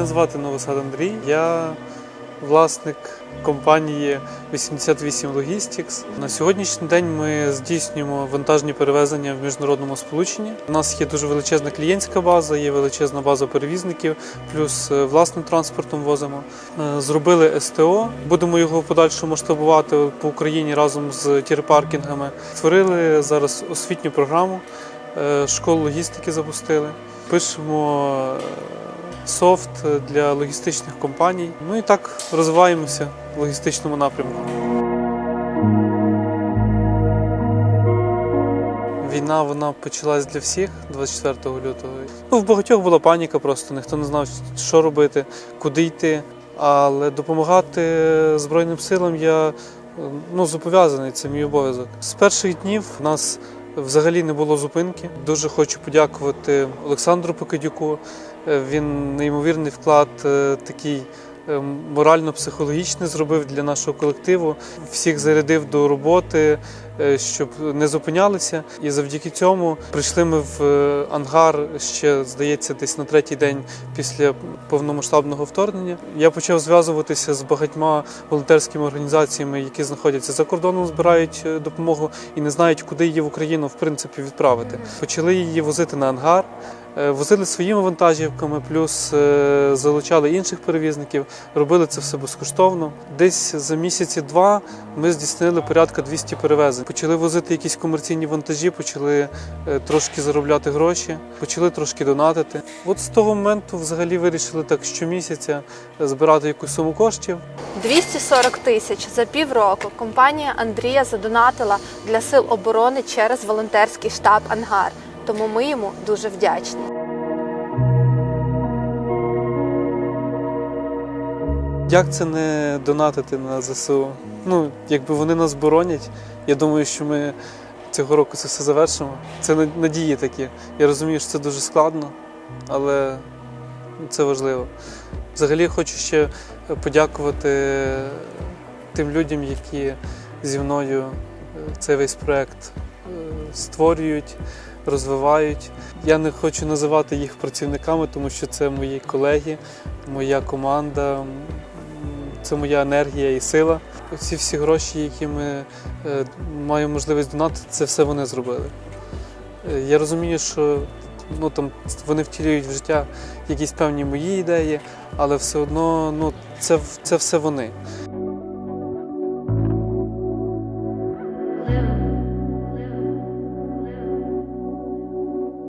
Мене звати Новосад Андрій. Я власник компанії 88 Logistics. На сьогоднішній день ми здійснюємо вантажні перевезення в міжнародному сполученні. У нас є дуже величезна клієнтська база, є величезна база перевізників, плюс е, власним транспортом возимо. Е, Зробили СТО, будемо його в подальшому масштабувати по Україні разом з тірпаркінгами. Створили зараз освітню програму, е, школу логістики запустили. Пишемо софт для логістичних компаній. Ну і так розвиваємося в логістичному напрямку. Війна вона почалась для всіх 24 лютого. Ну, в багатьох була паніка, просто ніхто не знав, що робити, куди йти. Але допомагати Збройним силам я ну, зобов'язаний, це мій обов'язок. З перших днів нас взагалі не було зупинки. Дуже хочу подякувати Олександру Покидюку. Е, Він неймовірний вклад е, такий е, морально-психологічний зробив для нашого колективу. Всіх зарядив до роботи, е, щоб не зупинялися. І завдяки цьому прийшли ми в е, ангар ще, здається, десь на третій день після повномасштабного вторгнення. Я почав зв'язуватися з багатьма волонтерськими організаціями, які знаходяться за кордоном, збирають допомогу і не знають, куди її в Україну в принципі відправити. Почали її возити на ангар. Е, Возили своїми вантажівками, плюс е, залучали інших перевізників, робили це все безкоштовно. Десь за місяці два ми здійснили порядка 200 перевезень. Почали возити якісь комерційні вантажі, почали е, трошки заробляти гроші, почали трошки донатити. От з того моменту взагалі вирішили так щомісяця збирати якусь суму коштів. 240 тисяч за півроку компанія Андрія задонатила для сил оборони через волонтерський штаб Ангар. Тому ми йому дуже вдячні. Як це не донатити на ЗСУ? Ну, якби вони нас боронять, я думаю, що ми цього року це все завершимо. Це надії такі. Я розумію, що це дуже складно, але це важливо. Взагалі хочу ще подякувати тим людям, які зі мною е, цей весь проект створюють, розвивають. Я не хочу називати їх працівниками, тому що це мої колеги, моя команда, це моя енергія і сила. Ці всі гроші, які ми е, маємо можливість донатити, це все вони зробили. Е, Я розумію, що ну, там, вони втілюють в життя якісь певні мої ідеї, але все одно ну, це, це все вони.